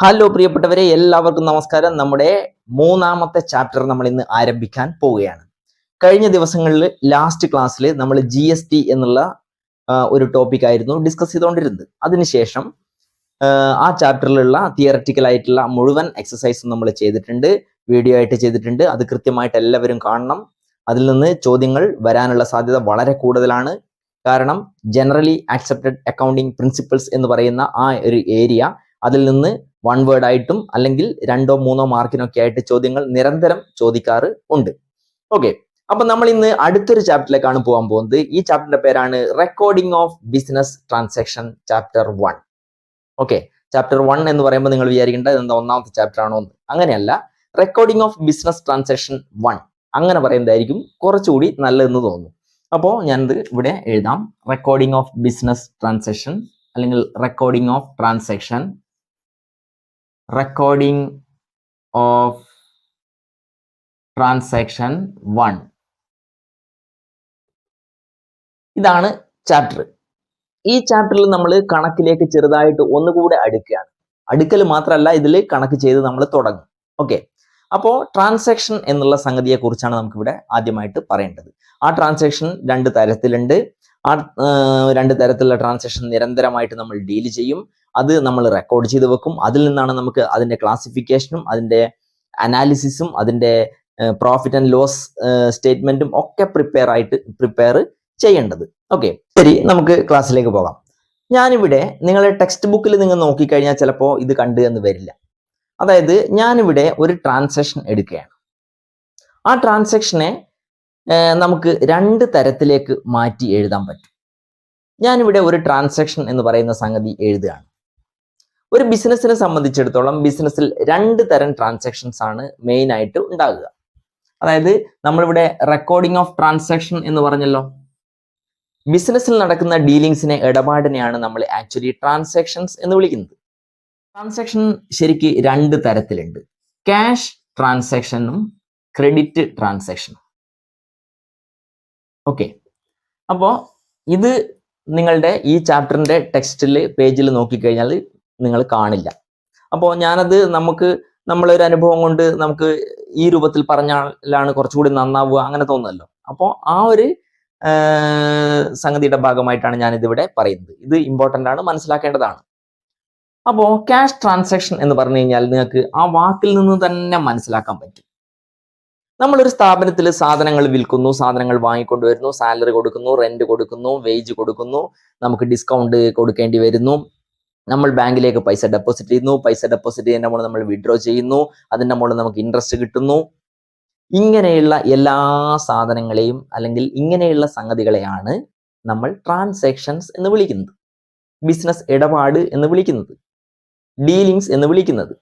Hello പ്രിയപ്പെട്ടവരെ എല്ലാവർക്കും നമസ്കാരം. നമ്മുടെ മൂന്നാമത്തെ ചാപ്റ്റർ നമ്മൾ ഇന്ന് ആരംഭിക്കാൻ പോവുകയാണ്. കഴിഞ്ഞ ദിവസങ്ങളിൽ ലാസ്റ്റ് ക്ലാസ്സിൽ നമ്മൾ ജി എസ് ടി എന്നുള്ള ഒരു ടോപ്പിക് ആയിരുന്നു ഡിസ്കസ് ചെയ്തുകൊണ്ടിരുന്നത്. അതിനുശേഷം ആ, ചാപ്റ്ററിലുള്ള തിയററ്റിക്കൽ ആയിട്ടുള്ള മുഴുവൻ എക്സസൈസും നമ്മൾ ചെയ്തിട്ടുണ്ട്. വീഡിയോ ആയിട്ട് ചെയ്തിട്ടുണ്ട്. അത് കൃത്യമായിട്ട് എല്ലാവരും കാണണം. അതിൽ നിന്ന് ചോദ്യങ്ങൾ വരാനുള്ള സാധ്യത വളരെ കൂടുതലാണ്. കാരണം ജനറലി ആക്സെപ്റ്റഡ് അക്കൗണ്ടിങ് പ്രിൻസിപ്പിൾസ് എന്ന് പറയുന്ന ആ ഒരു ഏരിയ അതിൽ നിന്ന് വൺ വേർഡ് ആയിട്ടും അല്ലെങ്കിൽ രണ്ടോ മൂന്നോ മാർക്കിനൊക്കെ ആയിട്ട് ചോദ്യങ്ങൾ നിരന്തരം ചോദിക്കാറ് ഉണ്ട്. ഓക്കെ അപ്പൊ നമ്മൾ ഇന്ന് അടുത്തൊരു ചാപ്റ്ററിലേക്കാണ് പോകാൻ പോകുന്നത്. ഈ ചാപ്റ്ററിന്റെ പേരാണ് recording of business transaction chapter one okay chapter one എന്ന് പറയുമ്പോൾ നിങ്ങൾ വിചാരിക്കേണ്ടത് എന്താ ഒന്നാമത്തെ ചാപ്റ്റർ ആണോ എന്ന്. അങ്ങനെയല്ല. Recording of business transaction one അങ്ങനെ പറയുന്നതായിരിക്കും കുറച്ചുകൂടി നല്ലതെന്ന് തോന്നുന്നു. അപ്പോൾ ഞാനിത് ഇവിടെ എഴുതാം. റെക്കോർഡിംഗ് ഓഫ് ബിസിനസ് ട്രാൻസാക്ഷൻ അല്ലെങ്കിൽ recording of transaction recording of transaction one ഇതാണ് ചാപ്റ്റർ ഈ ചാപ്റ്ററിൽ നമ്മൾ കണക്കിലേക്ക് ചെറുതായിട്ട് ഒന്നുകൂടെ അടുക്കുകയാണ്. അടുക്കൽ മാത്രമല്ല ഇതിൽ കണക്ക് ചെയ്ത് നമ്മൾ തുടങ്ങും. ഓക്കെ അപ്പോൾ ട്രാൻസാക്ഷൻ എന്നുള്ള സംഗതിയെ കുറിച്ചാണ് നമുക്കിവിടെ ആദ്യമായിട്ട് പറയേണ്ടത്. ആ ട്രാൻസാക്ഷൻ രണ്ട് തരത്തിലുണ്ട്. ആ രണ്ട് തരത്തിലുള്ള ട്രാൻസാക്ഷൻ നിരന്തരമായിട്ട് നമ്മൾ ഡീൽ ചെയ്യും. അത് നമ്മൾ റെക്കോർഡ് ചെയ്ത് വെക്കും. അതിൽ നിന്നാണ് നമുക്ക് അതിന്റെ ക്ലാസിഫിക്കേഷനും അതിന്റെ അനാലിസിസും അതിന്റെ പ്രോഫിറ്റ് ആൻഡ് ലോസ് സ്റ്റേറ്റ്മെന്റും ഒക്കെ പ്രിപ്പയർ ആയിട്ട് പ്രിപ്പയർ ചെയ്യേണ്ടത്. ഓക്കെ ശരി നമുക്ക് ക്ലാസ്സിലേക്ക് പോകാം. ഞാനിവിടെ നിങ്ങളുടെ ടെക്സ്റ്റ് ബുക്കിൽ നിങ്ങൾ നോക്കിക്കഴിഞ്ഞാൽ ചിലപ്പോൾ ഇത് കണ്ടു എന്ന് വരില്ല. അതായത് ഞാനിവിടെ ഒരു ട്രാൻസാക്ഷൻ എടുക്കുകയാണ്. ആ ട്രാൻസാക്ഷനെ നമുക്ക് രണ്ട് തരത്തിലേക്ക് മാറ്റി എഴുതാൻ പറ്റും. ഞാനിവിടെ ഒരു ട്രാൻസാക്ഷൻ എന്ന് പറയുന്ന സംഗതി എഴുതുകയാണ്. ഒരു ബിസിനസ്സിനെ സംബന്ധിച്ചിടത്തോളം ബിസിനസ്സിൽ രണ്ട് തരം ട്രാൻസാക്ഷൻസ് ആണ് മെയിൻ ആയിട്ട് ഉണ്ടാകുക. അതായത് നമ്മളിവിടെ റെക്കോർഡിംഗ് ഓഫ് ട്രാൻസാക്ഷൻ എന്ന് പറഞ്ഞല്ലോ. ബിസിനസ്സിൽ നടക്കുന്ന ഡീലിങ്സിനെ ഇടപാടിനെയാണ് നമ്മൾ ആക്ച്വലി ട്രാൻസാക്ഷൻസ് എന്ന് വിളിക്കുന്നത്. ട്രാൻസാക്ഷൻ ശരിക്ക് രണ്ട് തരത്തിലുണ്ട്. ക്യാഷ് ട്രാൻസാക്ഷനും ക്രെഡിറ്റ് ട്രാൻസാക്ഷനും ഓക്കെ അപ്പോൾ ഇത് നിങ്ങളുടെ ഈ ചാപ്റ്ററിന്റെ ടെക്സ്റ്റിൽ പേജിൽ നോക്കിക്കഴിഞ്ഞാൽ നിങ്ങൾ കാണില്ല. അപ്പോൾ ഞാനത് നമുക്ക് നമ്മളൊരു അനുഭവം കൊണ്ട് നമുക്ക് ഈ രൂപത്തിൽ പറഞ്ഞാലാണ് കുറച്ചുകൂടി നന്നാവുക അങ്ങനെ തോന്നുന്നല്ലോ. അപ്പോൾ ആ ഒരു സംഗതിയുടെ ഭാഗമായിട്ടാണ് ഞാൻ ഇതിവിടെ പറയുന്നത്. ഇത് ഇമ്പോർട്ടന്റ് ആണ് മനസ്സിലാക്കേണ്ടതാണ്. അപ്പോൾ ക്യാഷ് ട്രാൻസാക്ഷൻ എന്ന് പറഞ്ഞു കഴിഞ്ഞാൽ നിങ്ങൾക്ക് ആ വാക്കിൽ നിന്ന് തന്നെ മനസ്സിലാക്കാൻ പറ്റും. നമ്മളൊരു സ്ഥാപനത്തിൽ സാധനങ്ങൾ വിൽക്കുന്നു സാധനങ്ങൾ വാങ്ങിക്കൊണ്ടുവരുന്നു സാലറി കൊടുക്കുന്നു റെന്റ് കൊടുക്കുന്നു വേജ് കൊടുക്കുന്നു നമുക്ക് ഡിസ്കൗണ്ട് കൊടുക്കേണ്ടി വരുന്നു. നമ്മൾ ബാങ്കിലേക്ക് പൈസ ഡെപ്പോസിറ്റ് ചെയ്യുന്നു പൈസ ഡെപ്പോസിറ്റ് ചെയ്യുന്ന മുകളിൽ നമ്മൾ വിഡ്രോ ചെയ്യുന്നു അതിന്റെ മുകളിൽ നമുക്ക് ഇൻട്രസ്റ്റ് കിട്ടുന്നു. ഇങ്ങനെയുള്ള എല്ലാ സാധനങ്ങളെയും അല്ലെങ്കിൽ ഇങ്ങനെയുള്ള സംഗതികളെയാണ് നമ്മൾ ട്രാൻസാക്ഷൻസ് എന്ന് വിളിക്കുന്നത്. ബിസിനസ് ഇടപാട് എന്ന് വിളിക്കുന്നത്. ഡീലിങ്സ് എന്ന് വിളിക്കുന്നത്.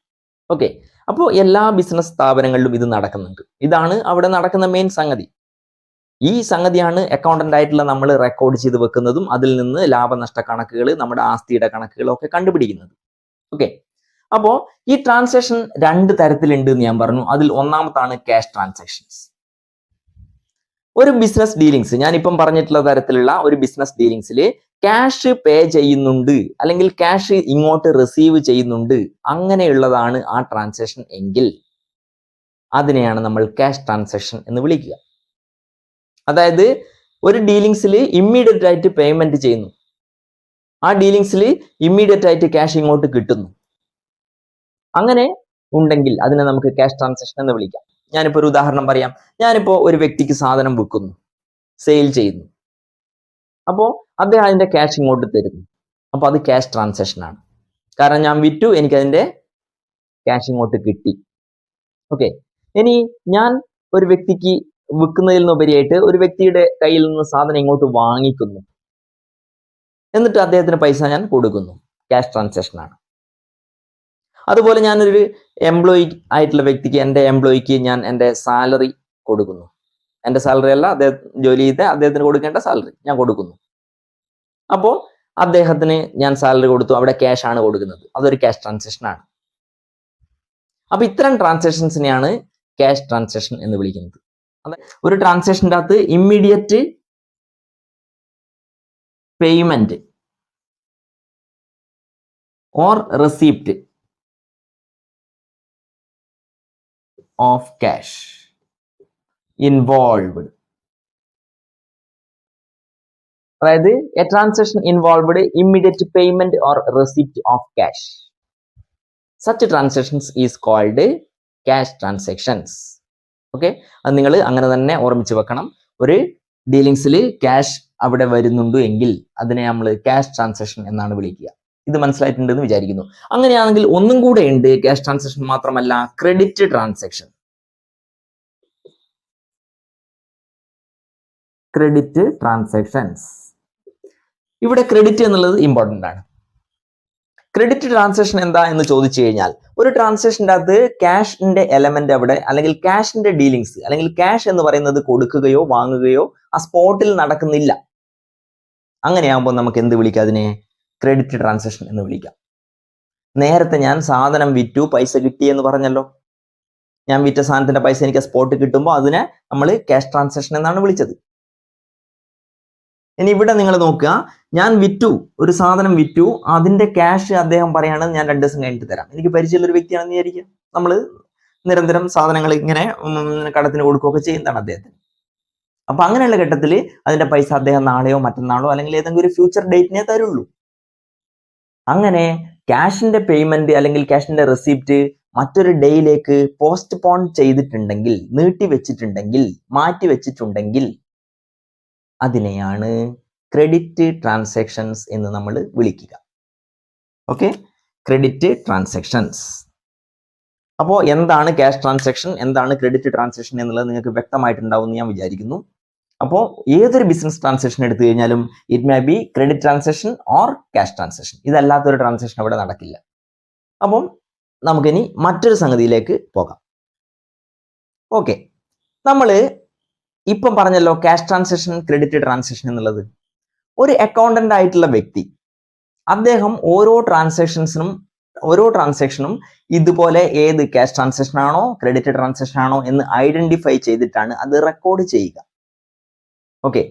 ഓക്കെ അപ്പോൾ എല്ലാ ബിസിനസ് സ്ഥാപനങ്ങളിലും ഇത് നടക്കുന്നുണ്ട്. ഇതാണ് അവിടെ നടക്കുന്ന മെയിൻ സംഗതി. ഈ സംഗതിയാണ് അക്കൗണ്ടന്റ് ആയിട്ടുള്ള നമ്മൾ റെക്കോർഡ് ചെയ്ത് വെക്കുന്നതും അതിൽ നിന്ന് ലാഭനഷ്ട കണക്കുകൾ നമ്മുടെ ആസ്തിയുടെ കണക്കുകളൊക്കെ കണ്ടുപിടിക്കുന്നത്. ഓക്കെ അപ്പോൾ ഈ ട്രാൻസാക്ഷൻ രണ്ട് തരത്തിലുണ്ട് എന്ന് ഞാൻ പറഞ്ഞു. അതിൽ ഒന്നാമത്താണ് ക്യാഷ് ട്രാൻസാക്ഷൻസ് ഒരു ബിസിനസ് ഡീലിങ്സ് ഞാനിപ്പം പറഞ്ഞിട്ടുള്ള തരത്തിലുള്ള ഒരു ബിസിനസ് ഡീലിങ്സിൽ ക്യാഷ് പേ ചെയ്യുന്നുണ്ട്. അല്ലെങ്കിൽ ക്യാഷ് ഇങ്ങോട്ട് റിസീവ് ചെയ്യുന്നുണ്ട്. അങ്ങനെയുള്ളതാണ് ആ ട്രാൻസാക്ഷൻ എങ്കിൽ അതിനെയാണ് നമ്മൾ ക്യാഷ് ട്രാൻസാക്ഷൻ എന്ന് വിളിക്കുക. അതായത് ഒരു ഡീലിങ്സിൽ ഇമ്മീഡിയറ്റ് ആയിട്ട് പേയ്മെന്റ് ചെയ്യുന്നു. ആ ഡീലിങ്സിൽ ഇമ്മീഡിയറ്റ് ആയിട്ട് ക്യാഷ് ഇങ്ങോട്ട് കിട്ടുന്നു. അങ്ങനെ ഉണ്ടെങ്കിൽ അതിനെ നമുക്ക് ക്യാഷ് ട്രാൻസാക്ഷൻ എന്ന് വിളിക്കാം. ഞാനിപ്പോൾ ഒരു ഉദാഹരണം പറയാം. ഞാനിപ്പോൾ ഒരു വ്യക്തിക്ക് സാധനം വിൽക്കുന്നു. സെയിൽ ചെയ്യുന്നു. അപ്പോൾ അദ്ദേഹം അതിന്റെ ക്യാഷ് ഇങ്ങോട്ട് തരുന്നു. അപ്പോൾ അത് ക്യാഷ് ട്രാൻസാക്ഷൻ ആണ്. കാരണം ഞാൻ വിറ്റു എനിക്കതിന്റെ ക്യാഷ് ഇങ്ങോട്ട് കിട്ടി. ഓക്കെ ഇനി ഞാൻ ഒരു വ്യക്തിക്ക് വിൽക്കുന്നതിൽ നിന്നുപരിയായിട്ട് ഒരു വ്യക്തിയുടെ കയ്യിൽ നിന്ന് സാധനം ഇങ്ങോട്ട് വാങ്ങിക്കുന്നു. എന്നിട്ട് അദ്ദേഹത്തിന് പൈസ ഞാൻ കൊടുക്കുന്നു. ക്യാഷ് ട്രാൻസാക്ഷൻ ആണ്. അതുപോലെ ഞാനൊരു എംപ്ലോയി ആയിട്ടുള്ള വ്യക്തിക്ക് എന്റെ എംപ്ലോയിക്ക് ഞാൻ എന്റെ സാലറി കൊടുക്കുന്നു. എന്റെ സാലറി അല്ല അദ്ദേഹം ജോലി ചെയ്ത് അദ്ദേഹത്തിന് കൊടുക്കേണ്ട സാലറി ഞാൻ കൊടുക്കുന്നു. അപ്പോൾ അദ്ദേഹത്തിന് ഞാൻ സാലറി കൊടുത്തു അവിടെ ക്യാഷ് ആണ് കൊടുക്കുന്നത്. അതൊരു ക്യാഷ് ട്രാൻസാക്ഷൻ ആണ്. അപ്പൊ ഇത്തരം ട്രാൻസാക്ഷൻസിനെയാണ് ക്യാഷ് ട്രാൻസാക്ഷൻ എന്ന് വിളിക്കുന്നത്. ഒരു ട്രാൻസാക്ഷന്റെ അകത്ത് immediate payment or receipt of cash involved അതായത് a transaction involved immediate payment or receipt of cash such transactions is called cash transactions okay അത് നിങ്ങൾ അങ്ങനെ തന്നെ ഓർമ്മിച്ച് വെക്കണം. ഒരു ഡീലിങ്സിൽ ക്യാഷ് അവിടെ വരുന്നുണ്ട് എങ്കിൽ അതിനെ നമ്മൾ ക്യാഷ് ട്രാൻസാക്ഷൻ എന്നാണ് വിളിക്കുക. ഇത് മനസ്സിലായിട്ടുണ്ടെന്ന് വിചാരിക്കുന്നു. അങ്ങനെയാണെങ്കിൽ ഒന്നും കൂടെ ഉണ്ട് ക്യാഷ് ട്രാൻസാക്ഷൻ മാത്രമല്ല ക്രെഡിറ്റ് ട്രാൻസാക്ഷൻ ക്രെഡിറ്റ് ട്രാൻസാക്ഷൻസ് ഇവിടെ ക്രെഡിറ്റ് എന്നുള്ളത് ഇമ്പോർട്ടന്റ് ആണ്. ക്രെഡിറ്റ് ട്രാൻസാക്ഷൻ എന്താ എന്ന് ചോദിച്ചു കഴിഞ്ഞാൽ ഒരു ട്രാൻസാക്ഷന്റെ അകത്ത് ക്യാഷിന്റെ എലമെന്റ് അവിടെ അല്ലെങ്കിൽ ക്യാഷിന്റെ ഡീലിങ്സ് അല്ലെങ്കിൽ ക്യാഷ് എന്ന് പറയുന്നത് കൊടുക്കുകയോ വാങ്ങുകയോ ആ സ്പോട്ടിൽ നടക്കുന്നില്ല. അങ്ങനെയാകുമ്പോൾ നമുക്ക് എന്ത് വിളിക്കാം അതിനെ? ക്രെഡിറ്റ് ട്രാൻസാക്ഷൻ എന്ന് വിളിക്കാം. നേരത്തെ ഞാൻ സാധനം വിറ്റു പൈസ കിട്ടി എന്ന് പറഞ്ഞല്ലോ. ഞാൻ വിറ്റ സാധനത്തിന്റെ പൈസ എനിക്ക് സ്പോട്ട് കിട്ടുമ്പോൾ അതിനെ നമ്മൾ ക്യാഷ് ട്രാൻസാക്ഷൻ എന്നാണ് വിളിച്ചത്. ഇനി ഇവിടെ നിങ്ങൾ നോക്കുക. ഞാൻ വിറ്റു ഒരു സാധനം വിറ്റു. അതിന്റെ ക്യാഷ് അദ്ദേഹം പറയാണ് ഞാൻ രണ്ട് ദിവസം കഴിഞ്ഞിട്ട് തരാം. എനിക്ക് പരിചയമുള്ള ഒരു വ്യക്തിയാണെന്ന് വിചാരിക്കുക. നമ്മൾ നിരന്തരം സാധനങ്ങൾ ഇങ്ങനെ കടത്തിന് കൊടുക്കുകയൊക്കെ ചെയ്യുന്നതാണ് അദ്ദേഹത്തിന്. അപ്പൊ അങ്ങനെയുള്ള ഘട്ടത്തിൽ അതിന്റെ പൈസ അദ്ദേഹം നാളെയോ മറ്റന്നാളോ അല്ലെങ്കിൽ ഏതെങ്കിലും ഒരു ഫ്യൂച്ചർ ഡേറ്റിനെ തരുള്ളൂ. അങ്ങനെ ക്യാഷിന്റെ പേയ്മെന്റ് അല്ലെങ്കിൽ ക്യാഷിന്റെ റെസിപ്റ്റ് മറ്റൊരു ഡേയിലേക്ക് പോസ്റ്റ് പോൺ ചെയ്തിട്ടുണ്ടെങ്കിൽ നീട്ടി വെച്ചിട്ടുണ്ടെങ്കിൽ മാറ്റി വെച്ചിട്ടുണ്ടെങ്കിൽ അതിനെയാണ് ക്രെഡിറ്റ് ട്രാൻസാക്ഷൻസ് എന്ന് നമ്മൾ വിളിക്കുക. ഓക്കെ? Credit transactions. അപ്പോൾ എന്താണ് ക്യാഷ് ട്രാൻസാക്ഷൻ? എന്താണ് ക്രെഡിറ്റ് ട്രാൻസാക്ഷൻ എന്നുള്ളത് നിങ്ങൾക്ക് വ്യക്തമായിട്ടുണ്ടാവും എന്ന് ഞാൻ വിചാരിക്കുന്നു. അപ്പോൾ ഏതൊരു ബിസിനസ് ട്രാൻസാക്ഷൻ എടുത്തു കഴിഞ്ഞാലും it may be credit transaction or cash transaction ഇതല്ലാത്തൊരു transaction അവിടെ നടക്കില്ല. അപ്പം നമുക്കിനി മറ്റൊരു സംഗതിയിലേക്ക് പോകാം. ഓക്കെ. നമ്മൾ ഇപ്പം പറഞ്ഞല്ലോ ക്യാഷ് ട്രാൻസാക്ഷൻ ക്രെഡിറ്റ് ട്രാൻസാക്ഷൻ എന്നുള്ളത്. ഒരു അക്കൗണ്ടന്റ് ആയിട്ടുള്ള വ്യക്തി അദ്ദേഹം ഓരോ ട്രാൻസാക്ഷൻസിനും ഓരോ ട്രാൻസാക്ഷനും ഇതുപോലെ ഏത് ക്യാഷ് ട്രാൻസാക്ഷൻ ആണോ ക്രെഡിറ്റ് ട്രാൻസാക്ഷൻ ആണോ എന്ന് ഐഡന്റിഫൈ ചെയ്തിട്ടാണ് അത് റെക്കോർഡ് ചെയ്യുക. ഓക്കെ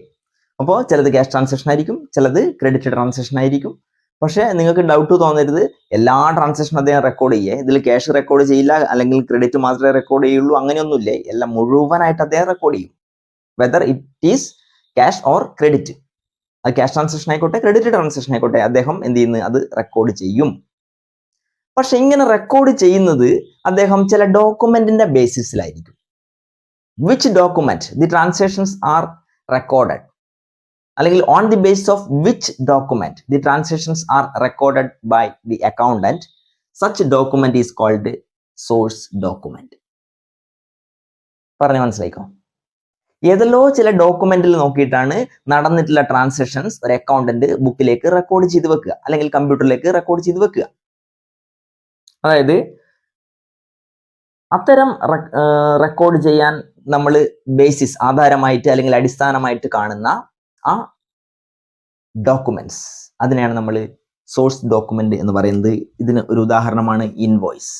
അപ്പോൾ ചിലത് ക്യാഷ് ട്രാൻസാക്ഷൻ ആയിരിക്കും ചിലത് ക്രെഡിറ്റ് ട്രാൻസാക്ഷൻ ആയിരിക്കും. പക്ഷേ നിങ്ങൾക്ക് ഡൗട്ട് തോന്നരുത്. എല്ലാ ട്രാൻസാക്ഷനും അദ്ദേഹം റെക്കോർഡ് ചെയ്യേ. ഇതിൽ ക്യാഷ് റെക്കോർഡ് ചെയ്യില്ല അല്ലെങ്കിൽ ക്രെഡിറ്റ് മാത്രമേ റെക്കോർഡ് ചെയ്യുള്ളൂ അങ്ങനെയൊന്നുമില്ലേ? എല്ലാം മുഴുവനായിട്ട് അദ്ദേഹം റെക്കോർഡ് ചെയ്യും. Whether it is cash or credit അത് ക്യാഷ് ട്രാൻസാക്ഷൻ ആയിക്കോട്ടെ ക്രെഡിറ്റ് ട്രാൻസാക്ഷൻ ആയിക്കോട്ടെ. അദ്ദേഹം എന്ത് ചെയ്യുന്നു? അത് റെക്കോർഡ് ചെയ്യും. പക്ഷെ ഇങ്ങനെ റെക്കോർഡ് ചെയ്യുന്നത് അദ്ദേഹം ചില ഡോക്യുമെന്റിന്റെ ബേസിസിലായിരിക്കും which document the transactions are recorded അല്ലെങ്കിൽ on the base of which document the transactions are recorded by the accountant such document is called source document പറഞ്ഞു മനസ്സിലായിക്കോ? ഏതല്ലോ ചില ഡോക്യുമെന്റിൽ നോക്കിയിട്ടാണ് നടന്നിട്ടുള്ള ട്രാൻസാക്ഷൻസ് ഒരു അക്കൗണ്ടന്റ് ബുക്കിലേക്ക് റെക്കോർഡ് ചെയ്ത് വെക്കുക. അല്ലെങ്കിൽ കമ്പ്യൂട്ടറിലേക്ക് റെക്കോർഡ് ചെയ്ത് വെക്കുക. അതായത് അത്തരം റെക്കോർഡ് ചെയ്യാൻ നമ്മൾ ബേസിസ് ആധാരമായിട്ട് അല്ലെങ്കിൽ അടിസ്ഥാനമായിട്ട് കാണുന്ന ആ ഡോക്യുമെന്റ്സ് അതിനെയാണ് നമ്മൾ സോഴ്സ് ഡോക്യുമെന്റ് എന്ന് പറയുന്നത്. ഇതിന് ഒരു ഉദാഹരണമാണ് ഇൻവോയ്സ്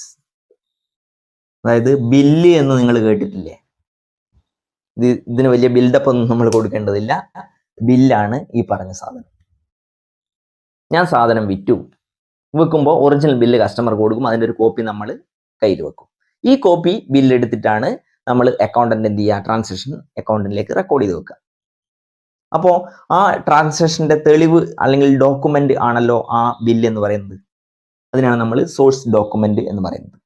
അതായത് ബില്ല് എന്ന് നിങ്ങൾ കേട്ടിട്ടില്ലേ? ഇത് ഇതിന് വലിയ ബിൽഡപ്പ് ഒന്നും നമ്മൾ കൊടുക്കേണ്ടതില്ല. ബില്ലാണ് ഈ പറഞ്ഞ സാധനം. ഞാൻ സാധനം വിറ്റു. വെക്കുമ്പോൾ ഒറിജിനൽ ബില്ല് കസ്റ്റമർ കൊടുക്കും. അതിന്റെ ഒരു കോപ്പി നമ്മൾ കയ്യിൽ വെക്കും. ഈ കോപ്പി ബില്ല് എടുത്തിട്ടാണ് നമ്മൾ അക്കൗണ്ടന്റ് എന്ത് ചെയ്യുക? ട്രാൻസാക്ഷൻ അക്കൗണ്ടിലേക്ക് റെക്കോർഡ് ചെയ്ത് വെക്കുക. അപ്പോൾ ആ ട്രാൻസാക്ഷന്റെ തെളിവ് അല്ലെങ്കിൽ ഡോക്യുമെന്റ് ആണല്ലോ ആ ബില്ല് എന്ന് പറയുന്നത്. അതിനാണ് നമ്മൾ സോഴ്സ് ഡോക്യുമെന്റ് എന്ന് പറയുന്നത്.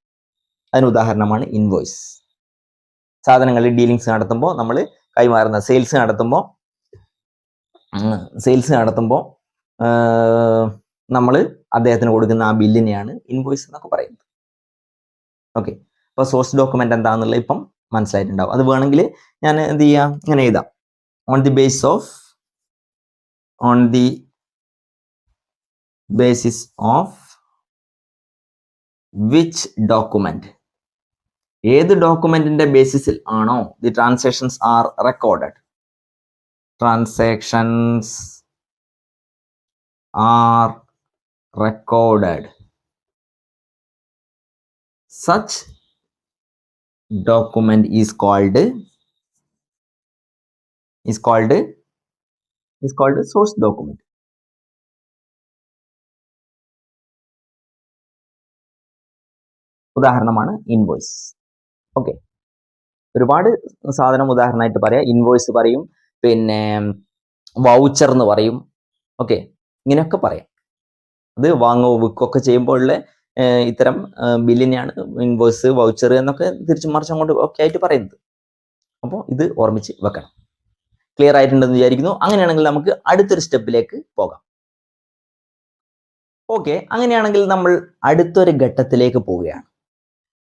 അതിന് ഉദാഹരണമാണ് ഇൻവോയ്സ് സാധനങ്ങളിൽ ഡീലിങ്സ് നടത്തുമ്പോൾ നമ്മൾ കൈമാറുന്ന സെയിൽസ് നടത്തുമ്പോൾ സെയിൽസ് നടത്തുമ്പോൾ നമ്മൾ അദ്ദേഹത്തിന് കൊടുക്കുന്ന ആ ബില്ലിനെയാണ് ഇൻവോയ്സ് എന്നൊക്കെ പറയുന്നത്. ഓക്കെ അപ്പോൾ സോഴ്സ് ഡോക്യുമെന്റ് എന്താണെന്നുള്ളത് ഇപ്പം മനസ്സിലായിട്ടുണ്ടാവും. അത് വേണമെങ്കിൽ ഞാൻ എന്ത് ചെയ്യാം? ഇങ്ങനെ എഴുതാം. On the base of on the basis of which document ഏത് ഡോക്യുമെന്റിന്റെ ബേസിസിൽ ആണോ the transactions are recorded transactions are recorded such document is called is called is called source document ഉദാഹരണമാണ് ഇൻവോയ്സ് ഓക്കെ ഒരുപാട് സാധനം ഉദാഹരണമായിട്ട് പറയാം. ഇൻവോയ്സ് പറയും. പിന്നെ വൗച്ചർ എന്ന് പറയും. ഓക്കെ ഇങ്ങനെയൊക്കെ പറയാം. അത് വാങ്ങോ വിൽക്കൊക്കെ ചെയ്യുമ്പോഴുള്ള ഇത്തരം ബില്ലിനെയാണ് ഇൻവോയ്സ് വൗച്ചർ എന്നൊക്കെ തിരിച്ചു മറിച്ച് അങ്ങോട്ട് ഒക്കെ ആയിട്ട് പറയുന്നത്. അപ്പോൾ ഇത് ഓർമ്മിച്ച് വെക്കണം. ക്ലിയർ ആയിട്ടുണ്ടെന്ന് വിചാരിക്കുന്നു. അങ്ങനെയാണെങ്കിൽ നമുക്ക് അടുത്തൊരു സ്റ്റെപ്പിലേക്ക് പോകാം. ഓക്കെ അങ്ങനെയാണെങ്കിൽ നമ്മൾ അടുത്തൊരു ഘട്ടത്തിലേക്ക് പോവുകയാണ്.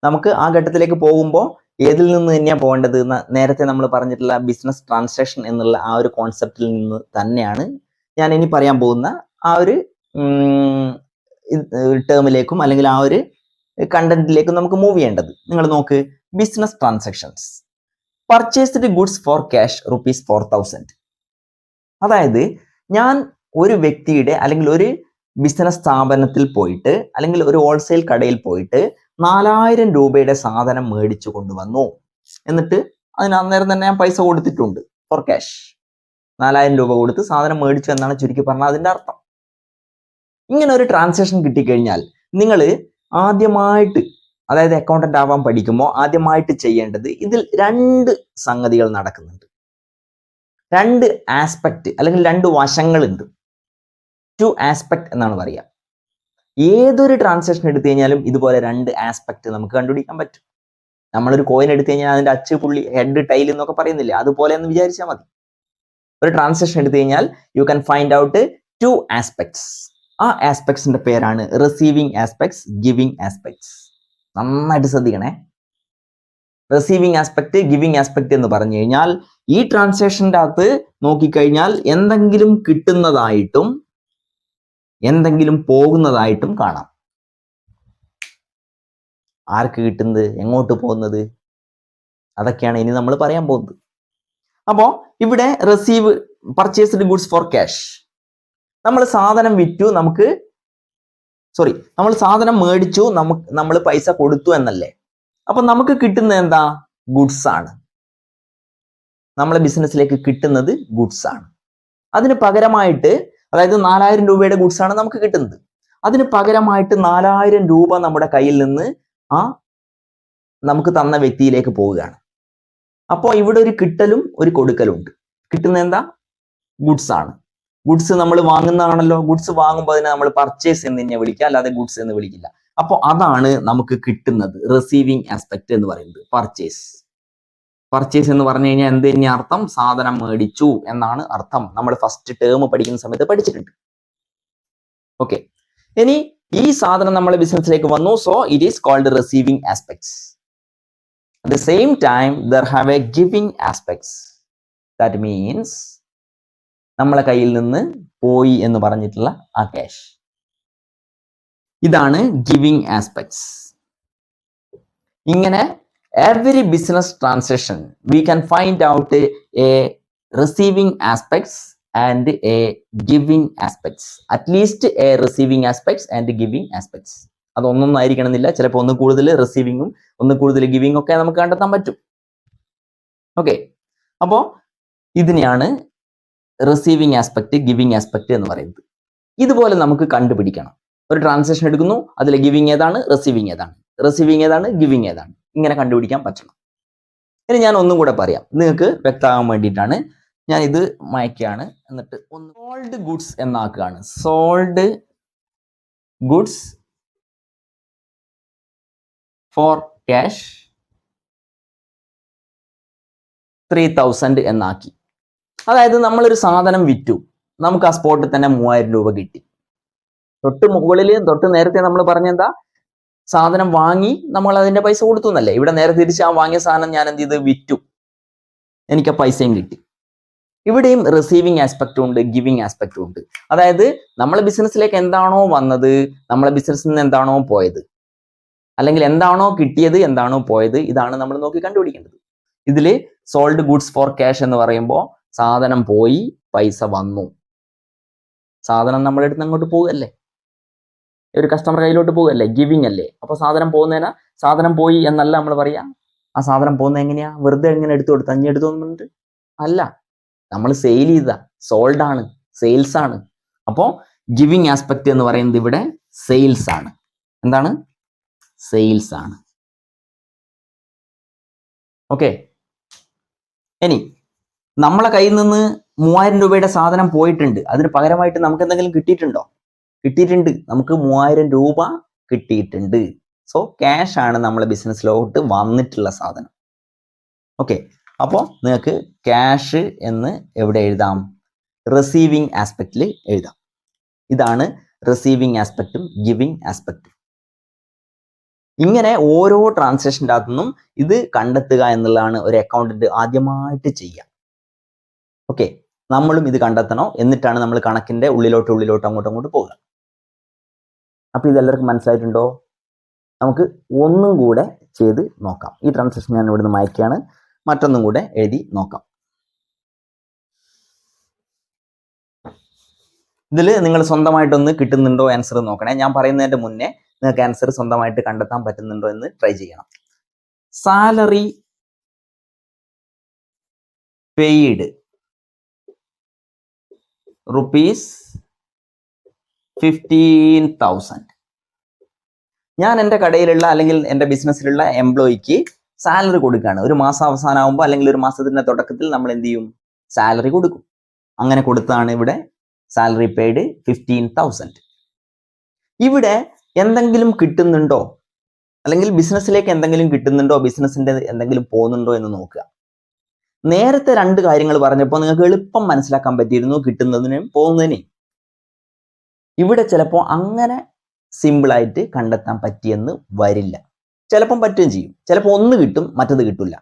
നമുക്ക് ആ ഘട്ടത്തിലേക്ക് പോകുമ്പോൾ ഏതിൽ നിന്ന് തന്നെയാണ് പോകേണ്ടത് എന്ന് നേരത്തെ നമ്മൾ പറഞ്ഞിട്ടുള്ള ബിസിനസ് ട്രാൻസാക്ഷൻ എന്നുള്ള ആ ഒരു കോൺസെപ്റ്റിൽ നിന്ന് തന്നെയാണ് ഞാൻ ഇനി പറയാൻ പോകുന്ന ആ ഒരു ടേമിലേക്കും അല്ലെങ്കിൽ ആ ഒരു കണ്ടന്റിലേക്കും നമുക്ക് മൂവ് ചെയ്യേണ്ടത്. നിങ്ങൾ നോക്ക് business transactions purchased goods for cash rupees four thousand അതായത് ഞാൻ ഒരു വ്യക്തിയുടെ അല്ലെങ്കിൽ ഒരു ബിസിനസ് സ്ഥാപനത്തിൽ പോയിട്ട് അല്ലെങ്കിൽ ഒരു ഹോൾസെയിൽ കടയിൽ പോയിട്ട് നാലായിരം രൂപയുടെ സാധനം മേടിച്ചു കൊണ്ടുവന്നു. എന്നിട്ട് അതിന് അന്നേരം തന്നെ ഞാൻ പൈസ കൊടുത്തിട്ടുണ്ട് ഫോർ ക്യാഷ് നാലായിരം രൂപ കൊടുത്ത് സാധനം മേടിച്ചു എന്നാണ് ചുരുക്കി പറഞ്ഞാൽ അതിന്റെ അർത്ഥം. ഇങ്ങനെ ഒരു ട്രാൻസാക്ഷൻ കിട്ടിക്കഴിഞ്ഞാൽ നിങ്ങൾ ആദ്യമായിട്ട് അതായത് അക്കൗണ്ടന്റ് ആവാൻ പഠിക്കുമ്പോൾ ആദ്യമായിട്ട് ചെയ്യേണ്ടത് ഇതിൽ രണ്ട് സംഗതികൾ നടക്കുന്നുണ്ട്. രണ്ട് ആസ്പെക്ട് അല്ലെങ്കിൽ രണ്ട് വശങ്ങളുണ്ട്. ടു ആസ്പെക്ട് എന്നാണ് പറയുക. ഏതൊരു ട്രാൻസാക്ഷൻ എടുത്തു കഴിഞ്ഞാലും ഇതുപോലെ രണ്ട് ആസ്പെക്ട് നമുക്ക് കണ്ടുപിടിക്കാൻ പറ്റും. നമ്മളൊരു കോയിൻ എടുത്തു കഴിഞ്ഞാൽ അതിന്റെ അച്ച് പുള്ളി ഹെഡ് ടൈൽ എന്നൊക്കെ പറയുന്നില്ലേ? അതുപോലെ എന്ന് വിചാരിച്ചാൽ മതി. ഒരു ട്രാൻസാക്ഷൻ എടുത്തു കഴിഞ്ഞാൽ you can find out two aspects ആ ആസ്പെക്ട്സിന്റെ പേരാണ് റിസീവിങ് ആസ്പെക്ട്സ് ഗിവിങ് ആസ്പെക്ട്സ് നന്നായിട്ട് ശ്രദ്ധിക്കണേ. റിസീവിങ് ആസ്പെക്ട് ഗിവിങ് ആസ്പെക്ട് എന്ന് പറഞ്ഞു കഴിഞ്ഞാൽ ഈ ട്രാൻസാക്ഷന്റെ അകത്ത് നോക്കിക്കഴിഞ്ഞാൽ എന്തെങ്കിലും കിട്ടുന്നതായിട്ടും എന്തെങ്കിലും പോകുന്നതായിട്ടും കാണാം. ആർക്ക് കിട്ടുന്നത്? എങ്ങോട്ട് പോകുന്നത്? അതൊക്കെയാണ് ഇനി നമ്മൾ പറയാൻ പോകുന്നത്. അപ്പോൾ ഇവിടെ receive purchased goods for cash നമ്മൾ സാധനം വിറ്റു നമുക്ക് സോറി നമ്മൾ സാധനം മേടിച്ചു നമുക്ക് നമ്മൾ പൈസ കൊടുത്തു എന്നല്ലേ? അപ്പൊ നമുക്ക് കിട്ടുന്നത് എന്താ? ഗുഡ്സ് ആണ്. നമ്മളെ ബിസിനസ്സിലേക്ക് കിട്ടുന്നത് ഗുഡ്സ് ആണ്. അതിന് പകരമായിട്ട് അതായത് നാലായിരം രൂപയുടെ ഗുഡ്സ് ആണ് നമുക്ക് കിട്ടുന്നത്. അതിന് പകരമായിട്ട് നാലായിരം രൂപ നമ്മുടെ കയ്യിൽ നിന്ന് ആ നമുക്ക് തന്ന വ്യക്തിയിലേക്ക് പോവുകയാണ്. അപ്പോൾ ഇവിടെ ഒരു കിട്ടലും ഒരു കൊടുക്കലും ഉണ്ട്. കിട്ടുന്ന എന്താ? ഗുഡ്സ് ആണ്. ഗുഡ്സ് നമ്മൾ വാങ്ങുന്നതാണല്ലോ. ഗുഡ്സ് വാങ്ങുമ്പോൾ അതിനെ നമ്മൾ പർച്ചേസ് എന്ന് തന്നെ വിളിക്കുക. അല്ലാതെ ഗുഡ്സ് എന്ന് വിളിക്കില്ല. അപ്പോൾ അതാണ് നമുക്ക് കിട്ടുന്നത് റിസീവിങ് ആസ്പെക്ട് എന്ന് പറയുന്നത്. പർച്ചേസ് പർച്ചേസ് എന്ന് പറഞ്ഞു കഴിഞ്ഞാൽ എന്ത് തന്നെ അർത്ഥം? സാധനം മേടിച്ചു എന്നാണ് അർത്ഥം. നമ്മൾ ഫസ്റ്റ് ടേം പഠിക്കുന്ന സമയത്ത് പഠിച്ചിട്ടുണ്ട്. ഓക്കെ ഇനി ഈ സാധനം നമ്മളെ ബിസിനസ്സിലേക്ക് വന്നു. So it is called receiving aspects at the same time there have a giving aspects that means നമ്മളെ കയ്യിൽ നിന്ന് പോയി എന്ന് പറഞ്ഞിട്ടുള്ള ആ ക്യാഷ് ഇതാണ് ഗിവിംഗ് ആസ്പെക്ട്സ് ഇങ്ങനെ every business transaction we can find out a, a receiving aspects and a giving aspects. At least a receiving aspects and giving aspects. അതൊന്നും ആയിരിക്കണമെന്നില്ല. ചിലപ്പോൾ ഒന്ന് കൂടുതൽ റിസീവിങ്ങും ഒന്ന് കൂടുതൽ ഗിവിംഗ് ഒക്കെ നമുക്ക് കണ്ടെത്താൻ പറ്റും. ഓക്കെ അപ്പോൾ ഇതിനെയാണ് റിസീവിങ് ആസ്പെക്ട് ഗിവിംഗ് ആസ്പെക്ട് എന്ന് പറയുന്നത്. ഇതുപോലെ നമുക്ക് കണ്ടുപിടിക്കണം. ഒരു ട്രാൻസാക്ഷൻ എടുക്കുന്നു അതിൽ ഗിവിംഗ് ഏതാണ്? റിസീവിങ് ഏതാണ്? റിസീവിങ് ഏതാണ്? ഗിവിംഗ് ഏതാണ്? ഇങ്ങനെ കണ്ടുപിടിക്കാൻ പറ്റണം. ഇനി ഞാൻ ഒന്നും കൂടെ പറയാം. നിങ്ങൾക്ക് വ്യക്തമാകാൻ വേണ്ടിയിട്ടാണ് ഞാൻ ഇത് മയക്കുകയാണ്. എന്നിട്ട് ഒന്ന് sold goods എന്നാക്കുകയാണ്. Sold goods for cash three thousand എന്നാക്കി. അതായത് നമ്മളൊരു സാധനം വിറ്റു. നമുക്ക് ആ സ്പോട്ടിൽ തന്നെ മൂവായിരം രൂപ കിട്ടി. തൊട്ട് മുകളിൽ തൊട്ട് നേരത്തെ നമ്മൾ പറഞ്ഞെന്താ? സാധനം വാങ്ങി നമ്മൾ അതിന്റെ പൈസ കൊടുത്തു എന്നല്ലേ? ഇവിടെ നേരെ തിരിച്ച് ആ വാങ്ങിയ സാധനം ഞാൻ എന്ത് ചെയ്ത്? വിറ്റു. എനിക്ക് ആ പൈസയും കിട്ടി. ഇവിടെയും റിസീവിങ് ആസ്പെക്റ്റും ഉണ്ട് ഗിവിങ് ആസ്പെക്റ്റും ഉണ്ട്. അതായത് നമ്മളെ ബിസിനസ്സിലേക്ക് എന്താണോ വന്നത് നമ്മളെ ബിസിനസ്സിൽ നിന്ന് എന്താണോ പോയത്. അല്ലെങ്കിൽ എന്താണോ കിട്ടിയത് എന്താണോ പോയത് ഇതാണ് നമ്മൾ നോക്കി കണ്ടുപിടിക്കേണ്ടത്. ഇതിൽ സോൾഡ് ഗുഡ്സ് ഫോർ ക്യാഷ് എന്ന് പറയുമ്പോൾ സാധനം പോയി പൈസ വന്നു. സാധനം നമ്മളെടുത്ത് അങ്ങോട്ട് പോവുകയല്ലേ? ഒരു കസ്റ്റമർ കയ്യിലോട്ട് പോകുകയല്ലേ ഗിവിങ് അല്ലേ? അപ്പൊ സാധനം പോകുന്നതിനാ? സാധനം പോയി എന്നല്ല നമ്മൾ പറയാ. ആ സാധനം പോകുന്നത് എങ്ങനെയാ? വെറുതെ എങ്ങനെ എടുത്തു കൊടുത്ത് അഞ്ഞ് എടുത്തു തോന്നുന്നുണ്ട് അല്ല. നമ്മൾ സെയിൽ ചെയ്ത. സോൾഡ് ആണ്. സെയിൽസ് ആണ്. അപ്പോൾ ഗിവിങ് ആസ്പെക്ട് എന്ന് പറയുന്നത് ഇവിടെ സെയിൽസ് ആണ്. എന്താണ്? സെയിൽസ് ആണ്. ഓക്കെ ഇനി നമ്മളെ കയ്യിൽ നിന്ന് മൂവായിരം രൂപയുടെ സാധനം പോയിട്ടുണ്ട്. അതിന് പകരമായിട്ട് നമുക്ക് എന്തെങ്കിലും കിട്ടിയിട്ടുണ്ടോ? കിട്ടിയിട്ടുണ്ട്. നമുക്ക് മൂവായിരം രൂപ കിട്ടിയിട്ടുണ്ട്. സോ ക്യാഷ് ആണ് നമ്മളെ ബിസിനസ്സിലോട്ട് വന്നിട്ടുള്ള സാധനം. ഓക്കെ അപ്പോൾ നിങ്ങൾക്ക് ക്യാഷ് എന്ന് എവിടെ എഴുതാം? റിസീവിങ് ആസ്പെക്റ്റിൽ എഴുതാം. ഇതാണ് റിസീവിങ് ആസ്പെക്റ്റും ഗിവിങ് ആസ്പെക്റ്റും ഇങ്ങനെ ഓരോ ട്രാൻസാക്ഷന്റെ അകത്തുനിന്നും ഇത് കണ്ടെത്തുക എന്നുള്ളതാണ് ഒരു അക്കൗണ്ടന്റ് ആദ്യമായിട്ട് ചെയ്യുക. ഓക്കെ നമ്മളും ഇത് കണ്ടെത്തണം. എന്നിട്ടാണ് നമ്മൾ കണക്കിന്റെ ഉള്ളിലോട്ട് ഉള്ളിലോട്ട് അങ്ങോട്ട് അങ്ങോട്ട് പോകുക അപ്പൊ ഇതെല്ലാവർക്കും മനസ്സിലായിട്ടുണ്ടോ? നമുക്ക് ഒന്നും കൂടെ ചെയ്ത് നോക്കാം. ഈ ട്രാൻസാക്ഷൻ ഞാൻ ഇവിടുന്ന് മായ്ക്കുകയാണ്. മറ്റൊന്നും കൂടെ എഴുതി നോക്കാം. ഇതിൽ നിങ്ങൾ സ്വന്തമായിട്ടൊന്ന് കിട്ടുന്നുണ്ടോ ആൻസർ നോക്കണേ. ഞാൻ പറയുന്നതിന്റെ മുന്നേ നിങ്ങൾക്ക് ആൻസർ സ്വന്തമായിട്ട് കണ്ടെത്താൻ പറ്റുന്നുണ്ടോ എന്ന് ട്രൈ ചെയ്യണം. Salary paid rupees fifteen thousand ഞാൻ എന്റെ കടയിലുള്ള അല്ലെങ്കിൽ എന്റെ ബിസിനസ്സിലുള്ള എംപ്ലോയിക്ക് സാലറി കൊടുക്കുകയാണ്. ഒരു മാസം അവസാനമാകുമ്പോൾ അല്ലെങ്കിൽ ഒരു മാസത്തിന്റെ തുടക്കത്തിൽ നമ്മൾ എന്ത് ചെയ്യും? സാലറി കൊടുക്കും. അങ്ങനെ കൊടുത്താണ് ഇവിടെ സാലറി പെയ്ഡ് ഫിഫ്റ്റീൻ തൗസൻഡ് ഇവിടെ എന്തെങ്കിലും കിട്ടുന്നുണ്ടോ? അല്ലെങ്കിൽ ബിസിനസ്സിലേക്ക് എന്തെങ്കിലും കിട്ടുന്നുണ്ടോ? ബിസിനസ്സിന്റെ എന്തെങ്കിലും പോകുന്നുണ്ടോ എന്ന് നോക്കുക. നേരത്തെ രണ്ട് കാര്യങ്ങൾ പറഞ്ഞപ്പോൾ നിങ്ങൾക്ക് എളുപ്പം മനസ്സിലാക്കാൻ പറ്റിയിരുന്നു കിട്ടുന്നതിനും പോകുന്നതിനും. ഇവിടെ ചിലപ്പോൾ അങ്ങനെ സിമ്പിളായിട്ട് കണ്ടെത്താൻ പറ്റിയെന്ന് വരില്ല. ചിലപ്പം പറ്റുകയും ചെയ്യും. ചിലപ്പോൾ ഒന്ന് കിട്ടും മറ്റത് കിട്ടില്ല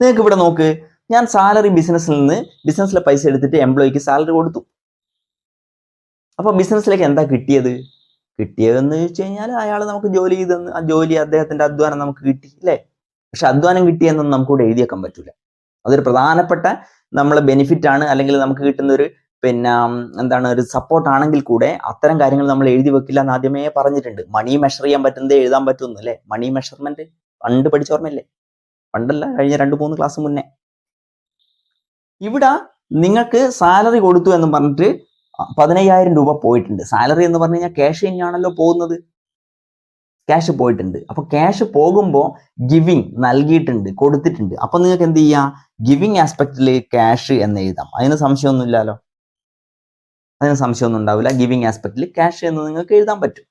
നിങ്ങൾക്ക് ഇവിടെ നോക്ക് ഞാൻ സാലറി ബിസിനസ്സിൽ നിന്ന് ബിസിനസ്സിലെ പൈസ എടുത്തിട്ട് എംപ്ലോയിക്ക് സാലറി കൊടുത്തു. അപ്പോൾ ബിസിനസ്സിലേക്ക് എന്താ കിട്ടിയത്? കിട്ടിയതെന്ന് വെച്ച് കഴിഞ്ഞാൽ അയാൾ നമുക്ക് ജോലി ചെയ്തെന്ന് ആ ജോലി അദ്ദേഹത്തിന്റെ അധ്വാനം നമുക്ക് കിട്ടി അല്ലേ? പക്ഷെ അധ്വാനം കിട്ടിയെന്നൊന്നും നമുക്കിവിടെ എഴുതിയേക്കാൻ പറ്റൂല. അതൊരു പ്രധാനപ്പെട്ട നമ്മളെ ബെനിഫിറ്റ് ആണ് അല്ലെങ്കിൽ നമുക്ക് കിട്ടുന്ന ഒരു പിന്നെ എന്താണ് ഒരു സപ്പോർട്ട് ആണെങ്കിൽ കൂടെ അത്തരം കാര്യങ്ങൾ നമ്മൾ എഴുതി വെക്കില്ല എന്ന് ആദ്യമേ പറഞ്ഞിട്ടുണ്ട്. മണി മെഷർ ചെയ്യാൻ പറ്റുന്നത് എഴുതാൻ പറ്റുന്നു അല്ലേ? മണി മെഷർമെന്റ് പണ്ട് പഠിച്ചോർമ്മയില്ലേ പണ്ടല്ല കഴിഞ്ഞ രണ്ട് മൂന്ന് ക്ലാസ് മുന്നേ. ഇവിടെ നിങ്ങൾക്ക് സാലറി കൊടുത്തു എന്ന് പറഞ്ഞിട്ട് പതിനയ്യായിരം രൂപ പോയിട്ടുണ്ട്. സാലറി എന്ന് പറഞ്ഞു കഴിഞ്ഞാൽ ക്യാഷ് തന്നെയാണല്ലോ പോകുന്നത്. ക്യാഷ് പോയിട്ടുണ്ട്. അപ്പൊ ക്യാഷ് പോകുമ്പോൾ ഗിവിങ് നൽകിയിട്ടുണ്ട് കൊടുത്തിട്ടുണ്ട്. അപ്പൊ നിങ്ങൾക്ക് എന്ത് ചെയ്യാം? ഗിവിങ് ആസ്പെക്റ്റിൽ ക്യാഷ് എന്ന് എഴുതാം. അതിന് സംശയമൊന്നുമില്ലല്ലോ. അതിന് സംശയമൊന്നും ഉണ്ടാവില്ല. ഗിവിങ് ആസ്പെക്റ്റിൽ ക്യാഷ് എന്ന് നിങ്ങൾക്ക് എഴുതാൻ പറ്റും.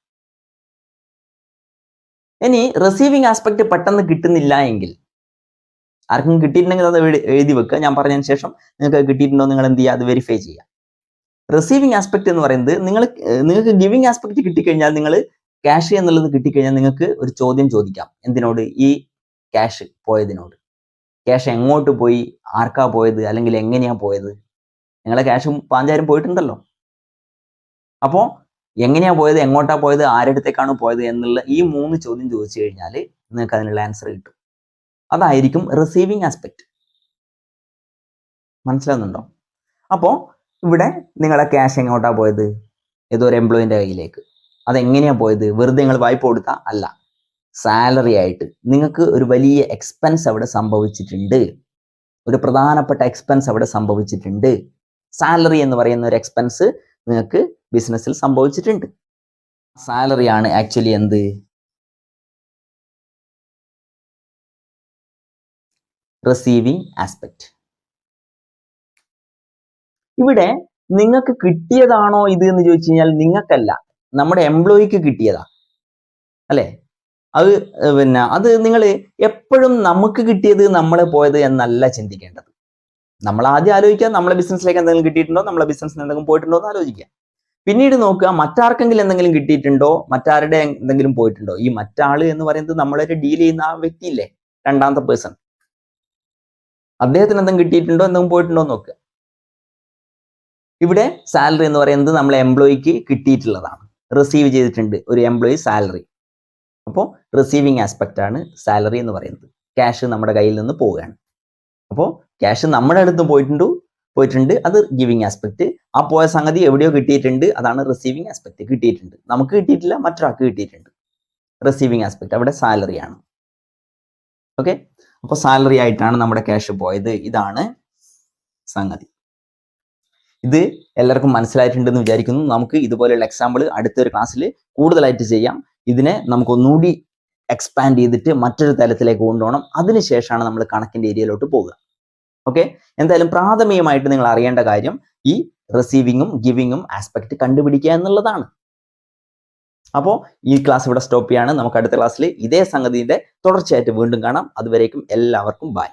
ഇനി റിസീവിങ് ആസ്പെക്ട് പെട്ടെന്ന് കിട്ടുന്നില്ല എങ്കിൽ ആർക്കും കിട്ടിയിട്ടുണ്ടെങ്കിൽ അത് എഴുതി- വെക്കുക. ഞാൻ പറഞ്ഞതിന് ശേഷം നിങ്ങൾക്ക് കിട്ടിയിട്ടുണ്ടോ നിങ്ങൾ എന്ത് ചെയ്യുക? അത് വെരിഫൈ ചെയ്യുക. റിസീവിങ് ആസ്പെക്ട് എന്ന് പറയുന്നത് നിങ്ങൾ നിങ്ങൾക്ക് ഗിവിങ് ആസ്പെക്ട് കിട്ടിക്കഴിഞ്ഞാൽ നിങ്ങൾ ക്യാഷ് എന്നുള്ളത് കിട്ടിക്കഴിഞ്ഞാൽ നിങ്ങൾക്ക് ഒരു ചോദ്യം ചോദിക്കാം. എന്തിനോട്? ഈ ക്യാഷ് പോയതിനോട്. ക്യാഷ് എങ്ങോട്ട് പോയി? ആർക്കാ പോയത്? അല്ലെങ്കിൽ എങ്ങനെയാ പോയത്? നിങ്ങളെ ക്യാഷും പാഞ്ചായിരം പോയിട്ടുണ്ടല്ലോ. അപ്പോൾ എങ്ങനെയാ പോയത്? എങ്ങോട്ടാ പോയത്? ആരടുത്തേക്കാണ് പോയത്? എന്നുള്ള ഈ മൂന്ന് ചോദ്യം ചോദിച്ചു കഴിഞ്ഞാൽ നിങ്ങൾക്ക് അതിനുള്ള ആൻസർ കിട്ടും. അതായിരിക്കും റിസീവിങ് ആസ്പെക്റ്റ് മനസ്സിലാവുന്നുണ്ടോ? അപ്പോൾ ഇവിടെ നിങ്ങളെ ക്യാഷ് എങ്ങോട്ടാ പോയത്? ഏതോ ഒരു എംപ്ലോയിന്റെ കയ്യിലേക്ക്. അതെങ്ങനെയാ പോയത്? വെറുതെ നിങ്ങൾ വായ്പ കൊടുത്താൽ അല്ല. സാലറി ആയിട്ട്. നിങ്ങൾക്ക് ഒരു വലിയ എക്സ്പെൻസ് അവിടെ സംഭവിച്ചിട്ടുണ്ട്. ഒരു പ്രധാനപ്പെട്ട എക്സ്പെൻസ് അവിടെ സംഭവിച്ചിട്ടുണ്ട്. സാലറി എന്ന് പറയുന്ന ഒരു എക്സ്പെൻസ് നിങ്ങൾക്ക് ബിസിനസ്സിൽ സംഭവിച്ചിട്ടുണ്ട്. സാലറി ആണ് ആക്ച്വലി എന്ത്? റിസീവിങ് ആസ്പെക്ട് ഇവിടെ നിങ്ങൾക്ക് കിട്ടിയതാണോ ഇത് എന്ന് ചോദിച്ചു കഴിഞ്ഞാൽ നിങ്ങൾക്കല്ല. നമ്മുടെ എംപ്ലോയിക്ക് കിട്ടിയതാ. അല്ലേ? അത് പിന്നെ അത് നിങ്ങൾ എപ്പോഴും നമുക്ക് കിട്ടിയത് നമ്മളെ പോയത് എന്നല്ല ചിന്തിക്കേണ്ടത്. നമ്മൾ ആദ്യം ആലോചിക്കുക നമ്മളെ ബിസിനസ്സിലേക്ക് എന്തെങ്കിലും കിട്ടിയിട്ടുണ്ടോ നമ്മളെ ബിസിനസ്സിന് എന്തെങ്കിലും പോയിട്ടുണ്ടോ എന്ന് ആലോചിക്കുക. പിന്നീട് നോക്കുക മറ്റാർക്കെങ്കിലും എന്തെങ്കിലും കിട്ടിയിട്ടുണ്ടോ? മറ്റാരുടെ എന്തെങ്കിലും പോയിട്ടുണ്ടോ? ഈ മറ്റാൾ എന്ന് പറയുന്നത് നമ്മളൊരു ഡീൽ ചെയ്യുന്ന ആ വ്യക്തിയില്ലേ? രണ്ടാമത്തെ പേഴ്സൺ അദ്ദേഹത്തിന് എന്തെങ്കിലും കിട്ടിയിട്ടുണ്ടോ? എന്തെങ്കിലും പോയിട്ടുണ്ടോ നോക്കുക. ഇവിടെ സാലറി എന്ന് പറയുന്നത് നമ്മളെ എംപ്ലോയിക്ക് കിട്ടിയിട്ടുള്ളതാണ്. റിസീവ് ചെയ്തിട്ടുണ്ട് ഒരു എംപ്ലോയി സാലറി അപ്പോൾ റിസീവിങ് ആസ്പെക്റ്റ് ആണ് സാലറി എന്ന് പറയുന്നത്. ക്യാഷ് നമ്മുടെ കയ്യിൽ നിന്ന് പോവുകയാണ്. അപ്പോൾ ക്യാഷ് നമ്മുടെ അടുത്ത് പോയിട്ടുണ്ട്? പോയിട്ടുണ്ട്. അത് ഗിവിങ് ആസ്പെക്ട് ആ പോയ സംഗതി എവിടെയോ കിട്ടിയിട്ടുണ്ട്. അതാണ് റിസീവിങ് ആസ്പെക്ട് കിട്ടിയിട്ടുണ്ട്. നമുക്ക് കിട്ടിയിട്ടില്ല മറ്റൊരാൾക്ക് കിട്ടിയിട്ടുണ്ട്. റിസീവിങ് ആസ്പെക്ട് അവിടെ സാലറി ആണ്. ഓക്കെ അപ്പോൾ സാലറി ആയിട്ടാണ് നമ്മുടെ ക്യാഷ് പോയത്. ഇതാണ് സംഗതി. ഇത് എല്ലാവർക്കും മനസ്സിലായിട്ടുണ്ടെന്ന് വിചാരിക്കുന്നു. നമുക്ക് ഇതുപോലെയുള്ള എക്സാമ്പിൾ അടുത്തൊരു ക്ലാസ്സിൽ കൂടുതലായിട്ട് ചെയ്യാം. ഇതിനെ നമുക്ക് ഒന്നുകൂടി എക്സ്പാൻഡ് ചെയ്തിട്ട് മറ്റൊരു തലത്തിലേക്ക് കൊണ്ടുപോകണം. അതിനുശേഷമാണ് നമ്മൾ കണക്കിന്റെ ഏരിയയിലോട്ട് പോകുക ഓക്കെ എന്തായാലും പ്രാഥമികമായിട്ട് നിങ്ങൾ അറിയേണ്ട കാര്യം ഈ റിസീവിങ്ങും ഗിവിങ്ങും ആസ്പെക്ട് കണ്ടുപിടിക്കുക എന്നുള്ളതാണ്. അപ്പോൾ ഈ ക്ലാസ് ഇവിടെ സ്റ്റോപ്പ് ചെയ്യാണ്. നമുക്ക് അടുത്ത ക്ലാസ്സിൽ ഇതേ സംഗതിയുടെ തുടർച്ചയായിട്ട് വീണ്ടും കാണാം. അതുവരേക്കും എല്ലാവർക്കും ബൈ